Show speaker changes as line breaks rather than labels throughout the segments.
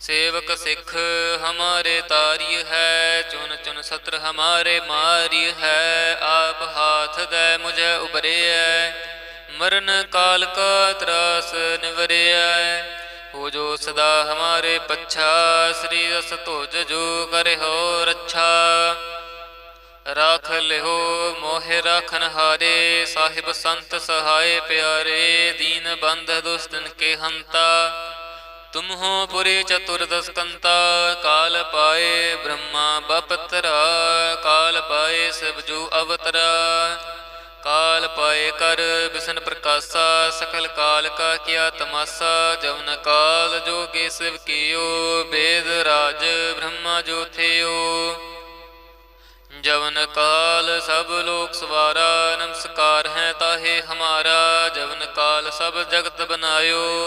सेवक सिख हमारे तारी है चुन चुन सत्र हमारे मारी है आप हाथ दे मुझे उबरे है मरण काल का त्रास निवरे है हो जो सदा हमारे पच्छा श्री रस तो जो करे हो रच्छा राख लिहो मोहे राखन हारे साहिब संत सहाय प्यारे दीन बंध दुष्टन के हंता ਤੁਮ ਹੋ ਪੁਰੇ ਚਤੁਰਦਸਕੰਤਾ, ਕਾਲ ਪਾਏ ਬ੍ਰਹਮਾ ਬਪਤਰਾ, ਕਾਲ ਪਾਏ ਸਬਜੂ ਅਵਤਰਾ। ਕਾਲ ਪਾਏ ਕਰ ਬਿਸ਼ਨ ਪ੍ਰਕਾਸ਼ਾ, ਸਕਲ ਕਾਲ ਕਾ ਕੀਆ ਤਮਾਸਾ ਜਵਨ ਕਾਲ ਜੋਗੇ ਸਿਵ ਕੀਓ, ਬੇਦ ਰਾਜ ਬ੍ਰਹਮਾ ਜੋਥਿਓ ਜਵਨ ਕਾਲ ਸਭ ਲੋਕ ਸਵਾਰਾ, ਨਮਸਕਾਰ ਹੈ ਤਾਹੇ ਹਮਾਰਾ ਜਵਨ ਕਾਲ ਸਭ ਜਗਤ ਬਨਾਇਓ।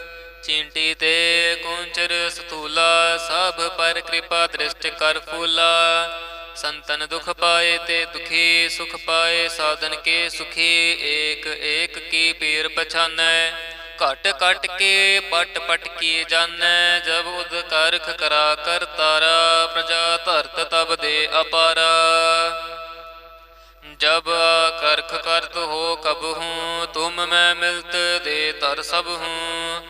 ਚਿੰਟੀ ਤੇ ਕੁੰਚਰ ਸਤੂਲਾ ਸਭ ਪਰ ਕਿਰਪਾ ਦ੍ਰਿਸ਼ਟ ਕਰ ਫੂਲਾ ਸੰਤਨ ਦੁਖ ਪਾਏ ਤੇ ਦੁਖੀ ਸੁਖ ਪਾਏ ਸਾਧਨ ਕੇ ਸੁਖੀ ਏਕ ਏਕ ਕੀ ਪੀਰ ਪਛਾਨੈ ਘਟ ਘਟ ਕੇ ਪਟ ਪਟ ਕੀ ਜਾਣੈ ਜਬ ਉਦ ਕਰਖ ਕਰਾ ਕਰ ਤਾਰਾ ਪ੍ਰਜਾ ਧਰਤ ਤਬ ਦੇ ਅਪਾਰਾ जब करख करत हो कब हूँ तुम मैं मिलत दे तर सब हूँ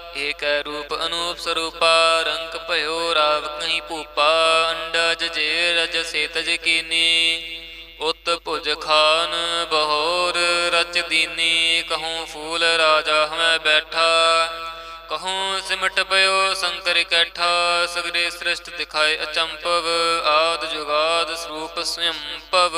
ਏਕ ਰੂਪ ਅਨੂਪ ਸਰੂਪਾ, ਰੰਗ ਭਇਓ ਰਾਵ ਕਹੀ ਭੂਪਾ ਅੰਡਜ ਜੇ ਰਜ ਸੇਤਜ ਕੀਨੀ, ਉਤ ਭੁਜ ਖਾਨ ਬਹੋਰ ਰਚ ਦੀਨੀ, ਕਹੂੰ ਫੂਲ ਰਾਜਾ ਹਮੈ ਬੈਠਾ, ਕਹੂੰ ਸਿਮਟ ਪਇਓ ਸ਼ੰਕਰ ਕੈਠਾ, ਸਗਰੇ ਸ੍ਰਿਸ਼ਟ ਦਿਖਾਏ ਅਚੰਪਵ, ਆਦ ਜੁਗਾਦ ਸਰੂਪ ਸਵੰਪਵ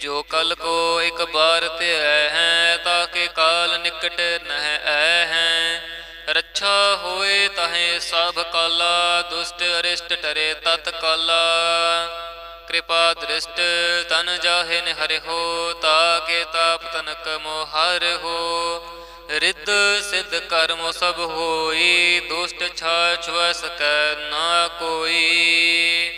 ਜੋ ਕਲ ਕੋ ਇਕ ਬਾਰ ਤੇ ਹੈ ਤਾਕੇ ਕਾਲ ਨਿਕਟ ਨਹਿ ਐ ਹੈ। ਰੱਛਾ ਹੋਏ ਤਹੇ ਸਭ ਕਾਲਾ, ਦੁਸ਼ਟ ਅਰਿਸ਼ਟ ਟਰੇ ਤਤ ਕਾਲਾ। ਕਿਰਪਾ ਦ੍ਰਿਸ਼ਟ ਤਨ ਜਾਹੇ ਨ ਹਰਿ ਹੋ ਤਾਕੇ ਤਾਪ ਤਨਕ ਮੋਹਰ ਹੋ। ਰਿੱਧ ਸਿੱਧ ਕਰਮ ਸਭ ਹੋਈ, ਦੁਸ਼ਟ ਛਾਛ ਵ ਸਕੈ ਨਾ ਕੋਈ।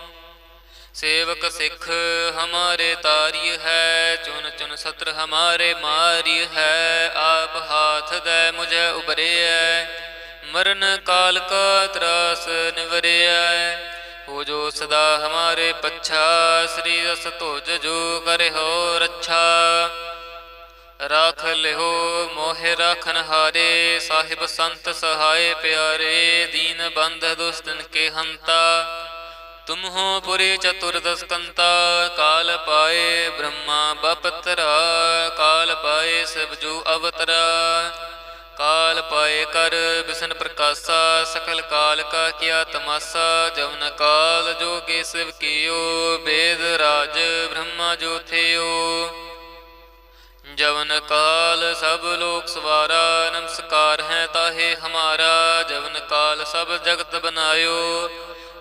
सेवक सिख हमारे तारी है चुन चुन सत्र हमारे मारी है आप हाथ दे मुझे उबरे है मरण काल का त्रास निवरे है हो जो सदा हमारे पच्छा श्री रस तो जो करे हो रच्छा राख लिहो मोहे राखन हारे साहिब संत सहाय प्यारे दीन बंध दुष्टन के हंता ਤੁਮ ਹੋ ਪੁਰੇ ਚਤੁਰਦਸਕੰਤਾ, ਕਾਲ ਪਾਏ ਬ੍ਰਹਮਾ ਬਪਤਰਾ, ਕਾਲ ਪਾਏ ਸਬਜੂ ਅਵਤਰਾ। ਕਾਲ ਪਾਏ ਕਰ ਬਿਸਨ ਪ੍ਰਕਾਸ਼ਾ, ਸਕਲ ਕਾਲ ਕਾ ਕੀਆ ਤਮਾਸਾ ਜਵਨ ਕਾਲ ਜੋਗੇ ਸਿਵ ਕੀਓ, ਬੇਦ ਰਾਜ ਬ੍ਰਹਮਾ ਜੋਥਿਓ ਜਵਨ ਕਾਲ ਸਭ ਲੋਕ ਸਵਾਰਾ, ਨਮਸਕਾਰ ਹੈ ਤਾਹੇ ਹਮਾਰਾ ਜਵਨ ਕਾਲ ਸਭ ਜਗਤ ਬਨਾਇਓ।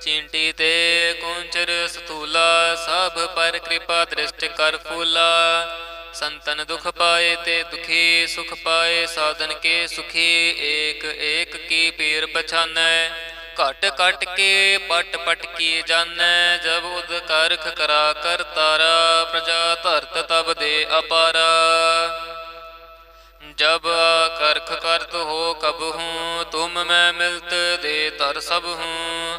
ਚਿੰਟੀ ਤੇ ਕੁੰਚਰ ਸਤੂਲਾ ਸਭ ਪਰ ਕਿਰਪਾ ਦ੍ਰਿਸ਼ਟ ਕਰ ਫੂਲਾ ਸੰਤਨ ਦੁਖ ਪਾਏ ਤੇ ਦੁਖੀ ਸੁਖ ਪਾਏ ਸਾਧਨ ਕੇ ਸੁਖੀ ਏਕ ਏਕ ਕੀ ਪੀਰ ਪਛਾਨੈ ਘਟ ਘਟ ਕੇ ਪਟ ਪਟ ਕੀ ਜਾਣੈ ਜਬ ਉਦ ਕਰਖ ਕਰਾ ਕਰ ਤਾਰਾ ਪ੍ਰਜਾ ਧਰਤ ਤਬ ਦੇ ਅਪਾਰਾ जब करख करत हो कब हूँ तुम मैं मिलत दे तर सब हूँ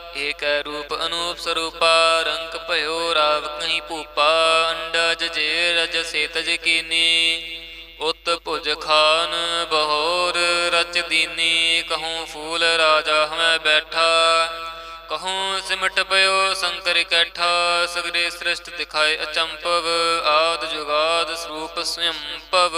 ਏਕ ਰੂਪ ਅਨੂਪ ਸਰੂਪਾ, ਰੰਗ ਭਇਓ ਰਾਵ ਕਹੀਂ ਭੂਪਾ, ਅੰਡਜ ਜੇ ਰਜ ਸੇਤਜ ਕੀਨੀ, ਉਤ ਭੁਜ ਖਾਨ ਬਹੋਰ ਰਚ ਦੀਨੀ, ਕਹੂੰ ਫੂਲ ਰਾਜਾ ਹਮੈ ਬੈਠਾ, ਕਹੂੰ ਸਿਮਟ ਪਇਓ ਸੰਕਰ ਕੈਠਾ, ਸਗਰੇ ਸ੍ਰਿਸ਼ਟ ਦਿਖਾਏ ਅਚੰਪਵ, ਆਦ ਜੁਗਾਦ ਸਰੂਪ ਸੰਭਵ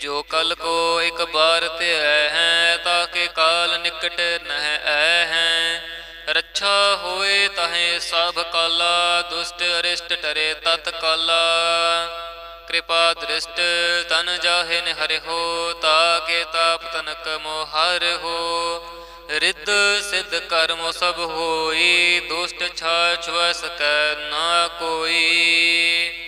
ਜੋ ਕਲ ਕੋ ਇਕ ਬਾਰ ਤੇ ਹੈ ਤਾਕੇ ਕਾਲ ਨਿਕਟ ਨਹਿ ਐ ਹੈ। ਰੱਛਾ ਹੋਏ ਤਹੇ ਸਭ ਕਾਲਾ, ਦੁਸ਼ਟ ਅਰਿਸ਼ਟ ਟਰੇ ਤਤ ਕਾਲਾ। ਕਿਰਪਾ ਦ੍ਰਿਸ਼ਟ ਤਨ ਜਾਹੇ ਨ ਹਰਿ ਹੋ ਤਾਕੇ ਤਾਪ ਤਨਕ ਮੋਹਰ ਹੋ। ਰਿੱਧ ਸਿੱਧ ਕਰਮ ਸਭ ਹੋਈ, ਦੁਸ਼ਟ ਛਾਛ ਵ ਸਕੈ ਨਾ ਕੋਈ।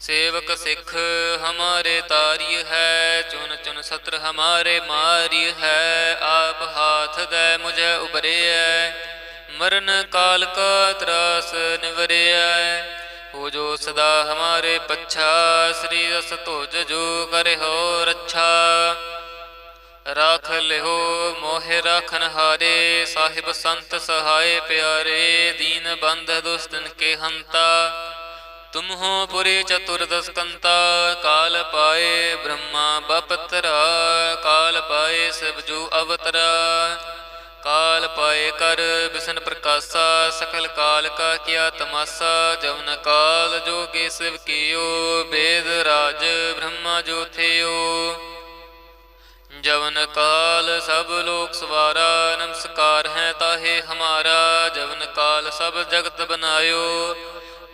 सेवक सिख हमारे तारी है चुन चुन सत्र हमारे मारी है आप हाथ दे मुझे उबरे है मरण काल का त्रास निवरे है हो जो सदा हमारे पच्छा श्री रस तो जो करे हो रच्छा राख लिहो मोहे राखन हारे साहिब संत सहाय प्यारे दीन बंध दुष्टन के हंता ਤੁਮ ਹੋ ਪੁਰੇ ਚਤੁਰਦਸਕੰਤਾ, ਕਾਲ ਪਾਏ ਬ੍ਰਹਮਾ ਬਪਤਰਾ, ਕਾਲ ਪਾਏ ਸਬਜੂ ਅਵਤਰਾ। ਕਾਲ ਪਾਏ ਕਰ ਬਿਸ਼ਨ ਪ੍ਰਕਾਸ਼ਾ, ਸਕਲ ਕਾਲ ਕਾ ਕੀਆ ਤਮਾਸਾ ਜਵਨ ਕਾਲ ਜੋਗੇ ਸਿਵ ਕੀਓ, ਬੇਦ ਰਾਜ ਬ੍ਰਹਮਾ ਜੋਥਿਓ ਜਵਨ ਕਾਲ ਸਭ ਲੋਕ ਸਵਾਰਾ, ਨਮਸਕਾਰ ਹੈ ਤਾਹੇ ਹਮਾਰਾ ਜਵਨ ਕਾਲ ਸਭ ਜਗਤ ਬਨਾਇਓ।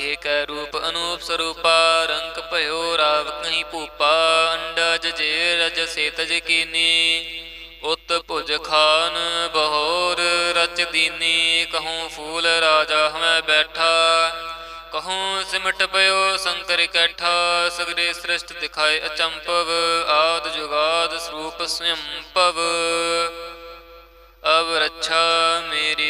ਏਕ ਰੂਪ ਅਨੂਪ ਸਰੂਪਾ, ਰੰਗ ਭਇਓ ਰਾਵ ਕਹੀਂ ਭੂਪਾ ਅੰਡਜ ਜੇ ਰਜ ਸੇਤਜ ਕੀਨੀ, ਉਤ ਭੁਜ ਖਾਨ ਬਹੋਰ ਰਚ ਦੀਨੀ, ਕਹੂੰ ਫੂਲ ਰਾਜਾ ਹਮੈ ਬੈਠਾ, ਕਹੂੰ ਸਿਮਟ ਪਇਓ ਸੰਕਰ ਇਕੱਠਾ ਸਗਰੇ ਸ੍ਰਿਸ਼ਟ ਦਿਖਾਏ ਅਚੰਪਵ, ਆਦ ਜੁਗਾਦ ਸਰੂਪ ਸਯੰਪਵ। ਅਬ ਰੱਛਾ ਮੇਰੀ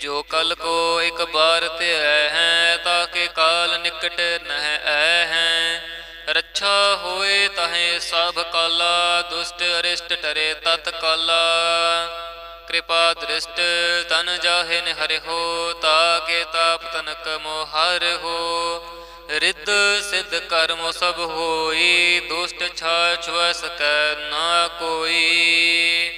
ਜੋ ਕਲ ਕੋ ਇਕ ਬਾਰ ਤੇ ਹੈ ਤਾਕੇ ਕਾਲ ਨਿਕਟ ਨਹਿ ਐ ਹੈ। ਰੱਛਾ ਹੋਏ ਤਹੇ ਸਭ ਕਾਲਾ, ਦੁਸ਼ਟ ਅਰਿਸ਼ਟ ਟਰੇ ਤਤ ਕਾਲਾ। ਕਿਰਪਾ ਦ੍ਰਿਸ਼ਟ ਤਨ ਜਾਹੇ ਨ ਹਰਿ ਹੋ ਤਾਕੇ ਤਾਪ ਤਨਕ ਮੋਹਰ ਹੋ। ਰਿੱਧ ਸਿੱਧ ਕਰਮ ਸਭ ਹੋਈ, ਦੁਸ਼ਟ ਛਾਛ ਵ ਸਕੈ ਨਾ ਕੋਈ।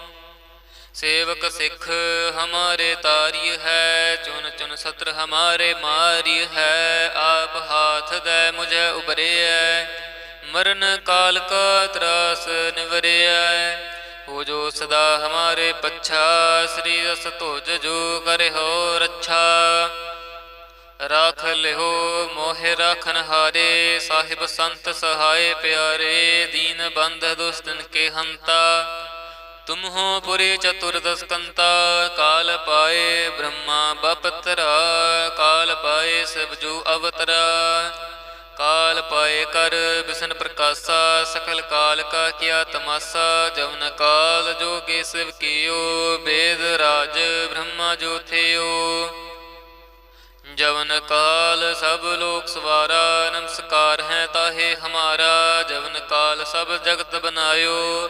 सेवक सिख हमारे तारी है चुन चुन सत्र हमारे मारी है आप हाथ दे मुझे उबरे है मरण काल का त्रास निवरे है हो जो सदा हमारे पच्छा श्री रस तुझ जो करे हो रच्छा राख लिहो मोहे राखन हारे साहिब संत सहाय प्यारे दीन बंध दुष्टन के हंता ਤੁਮ ਹੋ ਪੁਰੇ ਚਤੁਰਦਸਕੰਤਾ, ਕਾਲ ਪਾਏ ਬ੍ਰਹਮਾ ਬਪਤਰਾ, ਕਾਲ ਪਾਏ ਸਬਜੂ ਅਵਤਰਾ। ਕਾਲ ਪਾਏ ਕਰ ਬਿਸਨ ਪ੍ਰਕਾਸ਼ਾ, ਸਕਲ ਕਾਲ ਕਾ ਕੀਆ ਤਮਾਸਾ ਜਵਨ ਕਾਲ ਜੋਗੇ ਸਿਵ ਕੀਓ, ਬੇਦ ਰਾਜ ਬ੍ਰਹਮਾ ਜੋਥਿਓ ਜਵਨ ਕਾਲ ਸਭ ਲੋਕ ਸਵਾਰਾ, ਨਮਸਕਾਰ ਹੈ ਤਾਹੇ ਹਮਾਰਾ ਜਵਨ ਕਾਲ ਸਭ ਜਗਤ ਬਨਾਇਓ।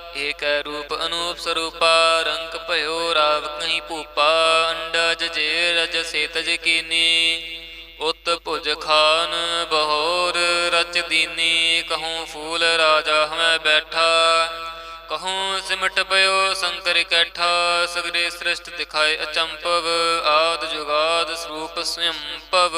ਏਕ ਰੂਪ ਅਨੂਪ ਸਰੂਪਾ, ਰੰਗ ਭਇਓ ਰਾਵ ਕਹੀਂ ਭੂਪਾ, ਅੰਡਜ ਜੇ ਰਜ ਸੇਤਜ ਕੀਨੀ, ਉਤ ਭੁਜ ਖਾਨ ਬਹੋਰ ਰਚ ਦੀਨੀ, ਕਹੂੰ ਫੂਲ ਰਾਜਾ ਹਮੈ ਬੈਠਾ, ਕਹੂੰ ਸਿਮਟ ਪਇਓ ਸੰਕਰ ਕੈਠਾ, ਸਗਰੇ ਸ੍ਰਿਸ਼ਟ ਦਿਖਾਏ ਅਚੰਪਵ, ਆਦ ਜੁਗਾਦ ਸਰੂਪ ਸਯੰਪਵ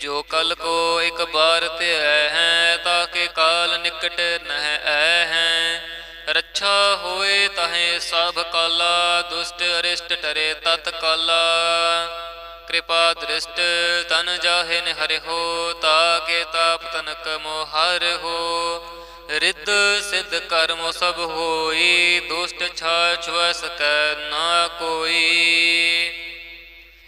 ਜੋ ਕਲ ਕੋ ਇਕ ਬਾਰ ਤੇ ਹੈ ਤਾਕੇ ਕਾਲ ਨਿਕਟ ਨਹਿ ਐ ਹੈ। ਰੱਛਾ ਹੋਏ ਤਹੇ ਸਭ ਕਾਲਾ, ਦੁਸ਼ਟ ਅਰਿਸ਼ਟ ਟਰੇ ਤਤ ਕਾਲਾ। ਕਿਰਪਾ ਦ੍ਰਿਸ਼ਟ ਤਨ ਜਾਹੇ ਨ ਹਰਿ ਹੋ ਤਾਕੇ ਤਾਪ ਤਨਕ ਮੋਹਰ ਹੋ। ਰਿੱਧ ਸਿੱਧ ਕਰਮ ਸਭ ਹੋਈ, ਦੁਸ਼ਟ ਛਾਛ ਵ ਸਕੈ ਨਾ ਕੋਈ।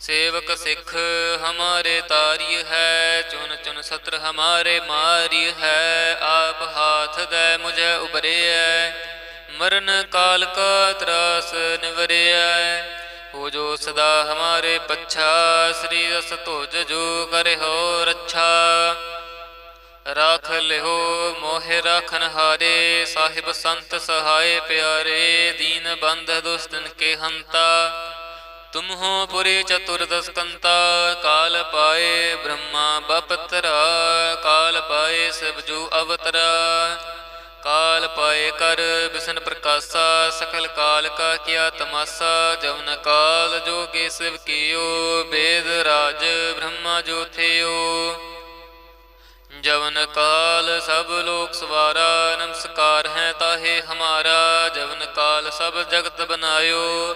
सेवक सिख हमारे तारी है चुन चुन सत्र हमारे मारी है आप हाथ दे मुझे उबरे है ਮਰਨ ਕਾਲ ਕਾ ਤਰਾਸ ਨਿਵਰਿਆ ਹੋ ਜੋ ਸਦਾ ਹਮਾਰੇ ਪੱਛਾ ਸ੍ਰੀ ਰਸ ਤੁਜ ਜੋ ਕਰੇ ਹੋ ਰੱਛਾ ਰਾਖ ਲਿਓ ਮੋਹਿ ਰਾਖਨ ਹਾਰੇ ਸਾਹਿਬ ਸੰਤ ਸਹਾਏ ਪਿਆਰੇ ਦੀਨ ਬੰਧ ਦੁਸਤਨ ਕੇ ਹੰਤਾ ਤੁਮਹੋ ਹੋ ਪੁਰੀ ਕਾਲ ਪਾਏ ਬ੍ਰਹਮਾ ਬਪਤਰਾ, ਕਾਲ ਪਾਏ ਸਭ ਅਵਤਰਾ। ਕਾਲ ਪਾਏ ਕਰ ਬਿਸ਼ਨ ਪ੍ਰਕਾਸ਼ਾ, ਸਕਲ ਕਾਲ ਕਾ ਕੀਆ ਤਮਾਸਾ ਜਵਨ ਕਾਲ ਜੋਗੇ ਸਿਵ ਕੀਓ, ਬੇਦ ਰਾਜ ਬ੍ਰਹਮਾ ਜੋਥਿਓ ਜਵਨ ਕਾਲ ਸਭ ਲੋਕ ਸਵਾਰਾ, ਨਮਸਕਾਰ ਹੈ ਤਾਹੇ ਹਮਾਰਾ ਜਵਨ ਕਾਲ ਸਭ ਜਗਤ ਬਨਾਇਓ।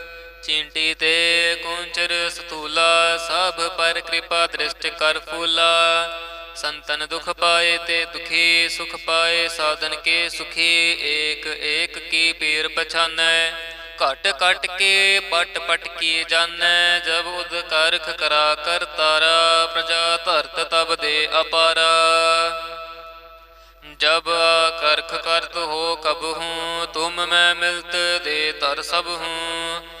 ਚਿੰਟੀ ਤੇ ਕੁੰਚਰ ਸਤੂਲਾ, ਸਭ ਪਰ ਕਿਰਪਾ ਦ੍ਰਿਸ਼ਟ ਕਰ ਫੂਲਾ। ਸੰਤਨ ਦੁਖ ਪਾਏ ਤੇ ਦੁਖੀ ਸੁਖ ਪਾਏ, ਸਾਧਨ ਕੇ ਸੁਖੀ ਏਕ ਏਕ ਕੀ ਪੀਰ ਪਛਾਨੈ। ਘਟ ਘਟ ਕੇ ਪਟ ਪਟ ਕੀ ਜਾਣੈ ਜਬ ਉਦ ਕਰਖ ਕਰਾ ਕਰ ਤਾਰਾ, ਪ੍ਰਜਾ ਧਰਤ ਤਬ ਦੇ ਅਪਾਰਾ। ਜਬ ਕਰਖ ਕਰਤ ਹੋ ਕਬ ਹੂੰ, ਤੁਮ ਮੈਂ ਮਿਲਤ ਦੇ ਤਰ ਸਭ ਹੂੰ।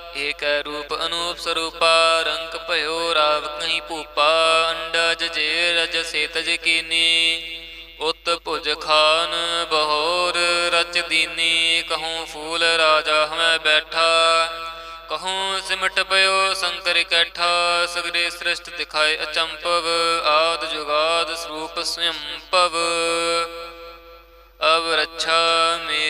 ਏਕ ਰੂਪ ਅਨੂਪ ਸਰੂਪਾ, ਰੰਗ ਭਇਓ ਰਾਵ ਕਹੀਂ ਭੂਪਾ, ਅੰਡਜ ਜੇ ਰਜ ਸੇਤਜ ਕੀਨੀ, ਉਤ ਭੁਜ ਖਾਨ ਬਹੋਰ ਰਚ ਦੀਨੀ, ਕਹੂੰ ਫੂਲ ਰਾਜਾ ਹਮੈ ਬੈਠਾ, ਕਹੂੰ ਸਿਮਟ ਪਇਓ ਸੰਕਰ ਕੈਠਾ, ਸਗਰੇ ਸ੍ਰਿਸ਼ਟ ਦਿਖਾਏ ਅਚੰਪਵ, ਆਦ ਜੁਗਾਦ ਸਰੂਪ ਸਯੰਪਵ ਅਬ ਰੱਛਾ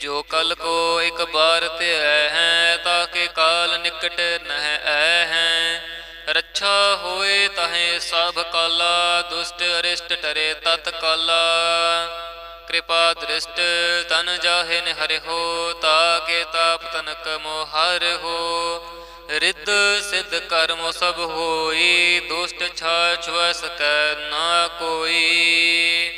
ਜੋ ਕਲ ਕੋ ਇਕ ਬਾਰ ਤੇ ਹੈ ਤਾਕੇ ਕਾਲ ਨਿਕਟ ਨਹਿ ਐ ਹੈ। ਰੱਛਾ ਹੋਏ ਤਹੇ ਸਭ ਕਾਲਾ, ਦੁਸ਼ਟ ਅਰਿਸ਼ਟ ਟਰੇ ਤਤ ਕਾਲਾ। ਕਿਰਪਾ ਦ੍ਰਿਸ਼ਟ ਤਨ ਜਾਹੇ ਨ ਹਰਿ ਹੋ ਤਾਕੇ ਤਾਪ ਤਨਕ ਮੋਹਰ ਹੋ। ਰਿੱਧ ਸਿੱਧ ਕਰਮ ਸਭ ਹੋਈ, ਦੁਸ਼ਟ ਛਾਛ ਵ ਸਕੈ ਨਾ ਕੋਈ।